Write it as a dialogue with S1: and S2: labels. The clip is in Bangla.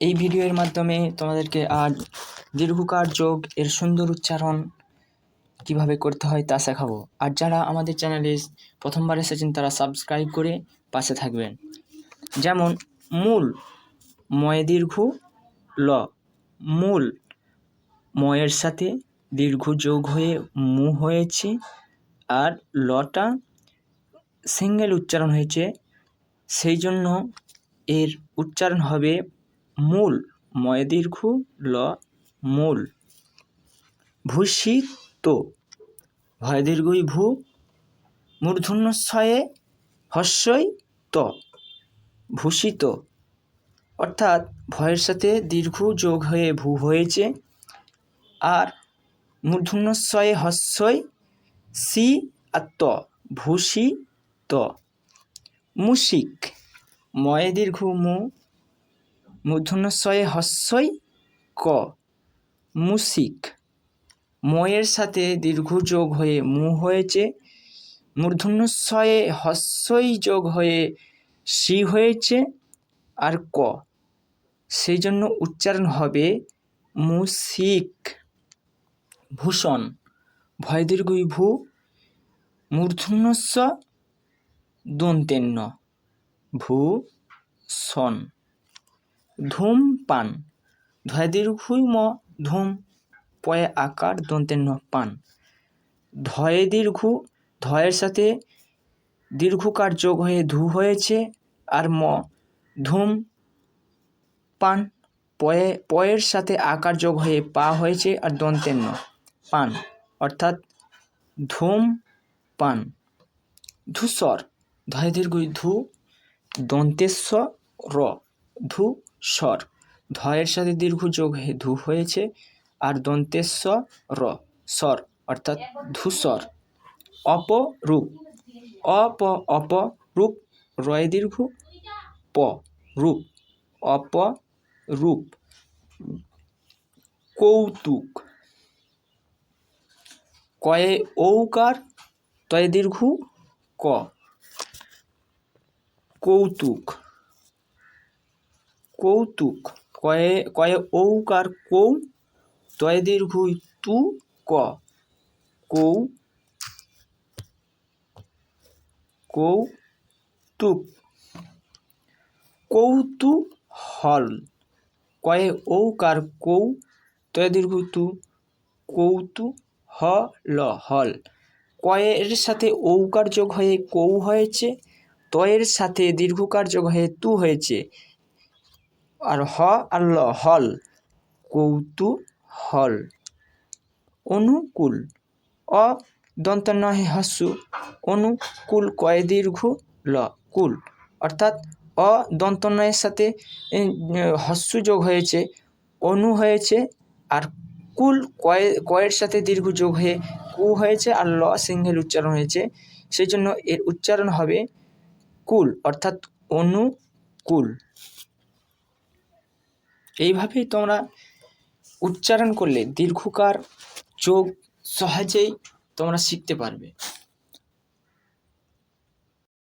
S1: এই ভিডিওর মাধ্যমে তোমাদেরকে আজ দীর্ঘকার যোগ এর সুন্দর উচ্চারণ কীভাবে করতে হয় তা শেখাবো। আর যারা আমাদের চ্যানেলে প্রথমবার এসেছেন, তারা সাবস্ক্রাইব করে পাশে থাকবেন। যেমন, মূল, ময় দীর্ঘ, ল। মূল, ময়ের সাথে দীর্ঘ যোগ হয়ে মু হয়েছে আর লটা সিঙ্গেল উচ্চারণ হয়েছে। সেই জন্য এর উচ্চারণ হবে মূল ময় দীর্ঘ ল, মূল। ভূষিত ভয় দীর্ঘই ভূ মূর্ধন্য ছয়ে হস্যই ত ভূষিত, অর্থাৎ ভয়ের সাথে দীর্ঘ যোগ হয়ে ভূ হয়েছে। আর মূর্ধন্যস্বয়ে হস্যই সি আর ত ভূষিত। মুশিক ময়ে দীর্ঘ মু মূর্ধন্যস্বয়ে হস্যই ক। মুসিক। ময়ের সাথে দীর্ঘ যোগ হয়ে মু হয়েছে। মূর্ধন্যস্বয়ে হস্যই যোগ হয়ে সি হয়েছে। আর ক। সেই জন্য উচ্চারণ হবে মুসিক। ভূষণ। ভয় দীর্ঘই ভূ মূর্ধন্যস্ব। দন্তেন্য ভূষণ। ধূমপান ধয় দীর্ঘই ম ধূম, পয়ে আকার দন্তেন্য পান। ধয়ে দীর্ঘ, ধয়ের সাথে দীর্ঘকার যোগ হয়ে ধু হয়েছে, আর ম ধূম পান, পয়ে, পয়ের সাথে আকার যোগ হয়ে পা হয়েছে, আর দন্তেন্য পান। অর্থাৎ ধূম পান। ধূসর। ধয় দীর্ঘই ধু, দন্তেস্ব র। ধূসর ধয়ের সাথে দীর্ঘ যোগ ধু হয়েছে আর দন্তেস্ব র স্বর, অর্থাৎ ধূসর। অপরূপ, অপ, অপরূপ, রয় দীর্ঘ, প, রূপ, অপরূপ। কৌতুক। কয়ে ঔকার, তয় দীর্ঘ, ক। কৌতুক। কৌতুক। কয়ে কয়ে ঔকার কৌ, তয় দীর্ঘ তু ক। কৌ, কৌতুক। কৌতূহল। কয়ে ঔকার কৌ, তয় দীর্ঘ তু কৌতু হ ল হল কয়ের সাথে ঔকার যোগ হয়ে কৌ হয়েছে, তয়ের সাথে দীর্ঘকার যোগ হয়ে তু হয়েছে। আর হ আর ল, হল। কৌতু হল। অনুকূল। অ দন্ত নহে হস্যু অনুকূল কয় দীর্ঘ? ল, কুল। অর্থাৎ অ দন্ত নয়ের সাথে হস্য যোগ হয়েছে, অনু হয়েছে, আর কুল কয়ে, কয়ের সাথে দীর্ঘ যোগ হয়ে, কু হয়েছে, আর ল সিঙ্গেল উচ্চারণ হয়েছে। সেই জন্য এর উচ্চারণ হবে কুল, অর্থাৎ অনুকূল। এইভাবেই তোমরা উচ্চারণ করলে দীর্ঘকার যোগ সহজেই তোমরা শিখতে পারবে।